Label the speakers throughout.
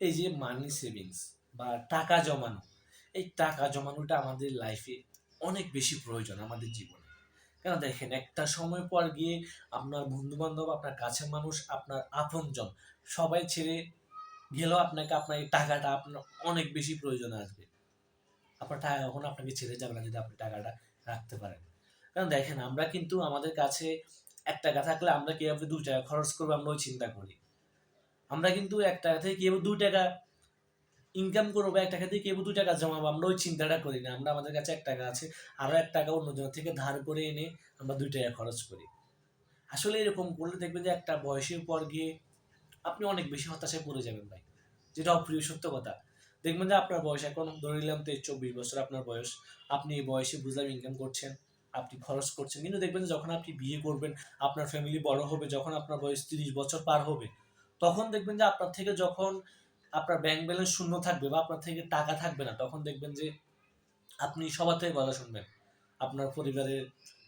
Speaker 1: এই যে মানি সেভিংস বা টাকা জমানো, এই টাকা জমানোটা আমাদের লাইফে অনেক বেশি প্রয়োজন আমাদের জীবনে। কেন দেখেন, একটা সময় পর গিয়ে আপনার বন্ধু বান্ধব আপনার কাছের মানুষ, আপনার আপনজন সবাই ছেড়ে গেলেও আপনাকে আপনার এই টাকাটা আপনার অনেক বেশি প্রয়োজন আসবে। আপনার টাকা কখনো আপনাকে ছেড়ে যাবে না যদি আপনি টাকাটা রাখতে পারেন। কারণ দেখেন, আমরা কিন্তু আমাদের কাছে এক টাকা থাকলে আমরা কীভাবে দু টাকা খরচ করব, আমরা ওই চিন্তা করি। আমরা কিন্তু এক টাকা থেকে কীভাবে দু টাকা ইনকাম করব এক টাকা থেকে কীভাবে দু টাকা জমাবো? আমরা ওই চিন্তাটা করি না। আমরা আমাদের কাছে এক টাকা আছে, আরও এক টাকা অন্যজনের থেকে ধার করে এনে আমরা দুই টাকা খরচ করি। আসলে এরকম করলে দেখবেন যে একটা বয়সের পর গিয়ে আপনি অনেক বেশি হতাশায় পড়ে যাবেন ভাই। যেটা অপ্রিয় সত্য কথা। দেখবেন যে আপনার বয়স এখন ধরে নিলাম তেইশ, চব্বিশ বছর আপনার বয়স। আপনি এই বয়সে বুঝলাম ইনকাম করছেন, আপনি খরচ করছেন। কিন্তু দেখবেন যখন আপনি বিয়ে করবেন, আপনার ফ্যামিলি বড় হবে, যখন আপনার বয়স তিরিশ বছর পার হবে তখন দেখবেন যে আপনার থেকে যখন আপনার ব্যাংক ব্যালেন্স শূন্য থাকবে বা আপনার থেকে টাকা থাকবে না, তখন দেখবেন যে আপনি সবার থেকে কথা শুনবেন। আপনার পরিবারের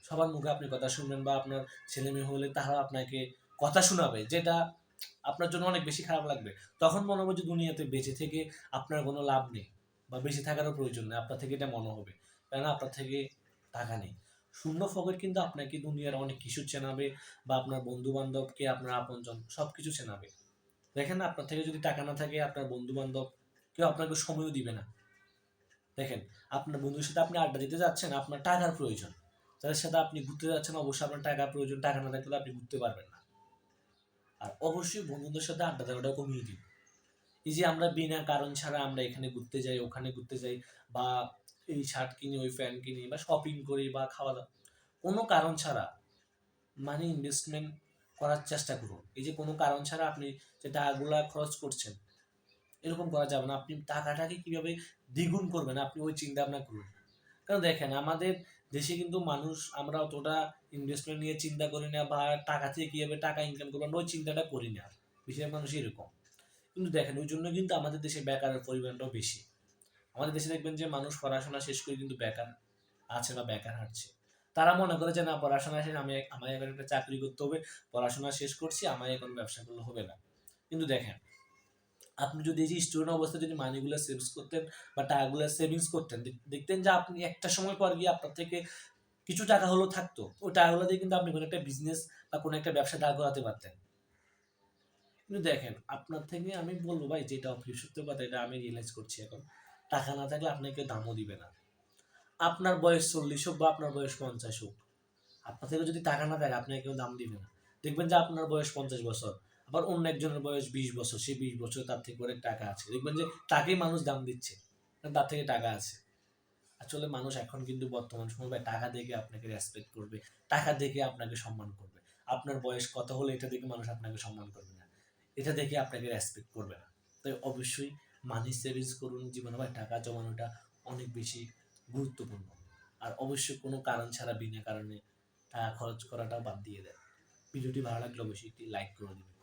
Speaker 1: সবার মুখে আপনি কথা শুনবেন বা আপনার ছেলে মেয়ে হলে তারা আপনাকে কথা শোনাবে, যেটা আপনার জন্য অনেক বেশি খারাপ লাগবে। তখন মনে হবে যে দুনিয়াতে বেঁচে থেকে আপনার কোনো লাভ নেই বা বেঁচে থাকারও প্রয়োজন নেই, আপনার থেকে এটা মনে হবে। কেননা আপনার থেকে টাকা নেই। শূন্য ফকের কিন্তু আপনাকে দুনিয়ার অনেক কিছু চেনাবে বা আপনার বন্ধু বান্ধবকে আপনার আপনজন সব কিছু চেনাবে। দেখেন আপনার থেকে যদি টাকা না থাকে আপনার বন্ধু বান্ধব কেউ আপনাকে সময়ও দিবে না। দেখেন, আপনার বন্ধুর সাথে আপনি আড্ডা দিতে যাচ্ছেন, আপনার টাকার প্রয়োজন। তাদের সাথে আপনি ঘুরতে যাচ্ছেন, অবশ্যই আপনার টাকার প্রয়োজন, টাকা না থাকলে আপনি ঘুরতে পারবেন না। আর অবশ্যই বন্ধুদের সাথে আড্ডা দেওয়াটা কমিয়ে দিন। এই যে আমরা বিনা কারণ ছাড়া আমরা এখানে ঘুরতে যাই, ওখানে ঘুরতে যাই, বা এই শার্ট কিনি, ওই প্যান্ট কিনি, বা শপিং করি, বা খাওয়া দাওয়া, কোনো কারণ ছাড়া মানি ইনভেস্টমেন্ট করার চেষ্টা করুন। এই যে কোনো কারণ ছাড়া আপনি যে টাকাগুলা খরচ করছেন, এরকম করা যাবে না। আপনি টাকাটাকে কীভাবে দ্বিগুণ করবেন, আপনি ওই চিন্তা ভাবনা করুন কারণ দেখেন, আমাদের দেশে কিন্তু মানুষ আমরা অতটা ইনভেস্টমেন্ট নিয়ে চিন্তা করি না বা টাকা থেকে কীভাবে টাকা ইনকাম করব আমরা ওই চিন্তাটা করি না। বেশিরভাগ মানুষ এরকম। কিন্তু দেখেন, ওই জন্য কিন্তু আমাদের দেশে বেকারের পরিমাণটাও বেশি। আমাদের দেশে দেখবেন যে মানুষ পড়াশোনা শেষ করে কিন্তু বেকার আছে বা বেকার হাঁটছে। তারা মনে করে যে, না, পড়াশোনা শেষ, আমি আমার এখন একটা চাকরি করতে হবে, পড়াশোনা শেষ করছি আমার এখন ব্যবসা করলে হবে না। কিন্তু দেখেন, আপনি যদি এই যে স্টুডেন্ট অবস্থায় যদি মানিগুলো সেভিংস করতেন বা টাকাগুলো সেভিংস করতেন দেখতেন যে, আপনি একটা সময় পর গিয়ে আপনার থেকে কিছু টাকা হলেও থাকতো। ওই টাকাগুলো দিয়ে কিন্তু আপনি কোনো একটা বিজনেস বা কোনো একটা ব্যবসা দাঁড় করাতে পারতেন। কিন্তু দেখেন, আপনার থেকে আমি বলব, ভাই, যেটা অফিস সত্য কথা, এটা আমি রিয়েলাইজ করছি এখন। টাকা না থাকলে আপনাকে দামও দিবে না। আপনার বয়স চল্লিশ হোক বা আপনার বয়স পঞ্চাশ হোক, আপনার থেকে যদি টাকা না থাকে আপনাকে কেউ দাম দিবে না। দেখবেন যে আপনার বয়স পঞ্চাশ বছর, আবার অন্য একজনের বয়স বিশ বছর সে বিশ বছর তার থেকে অনেক টাকা আছে। দেখবেন যে তাকেই মানুষ দাম দিচ্ছে তার থেকে টাকা আছে। আসলে মানুষ এখন কিন্তু বর্তমান সময় টাকা দেখে আপনাকে রেসপেক্ট করবে, টাকা দেখে আপনাকে সম্মান করবে। আপনার বয়স কত হলে এটা দেখে মানুষ আপনাকে সম্মান করবে না। এটা দেখে আপনাকে রেসপেক্ট করবে না। তাই অবশ্যই মানি সেভিংস করুন জীবনে ভাই, টাকা জমানোটা অনেক বেশি গুরুত্বপূর্ণ। আর অবশ্যই কোনো কারণ ছাড়া বিনা কারণে টাকা খরচ করাটাও বাদ দিয়ে দেয় ভিডিওটি ভালো লাগলে অবশ্যই একটি লাইক করে দেবেন।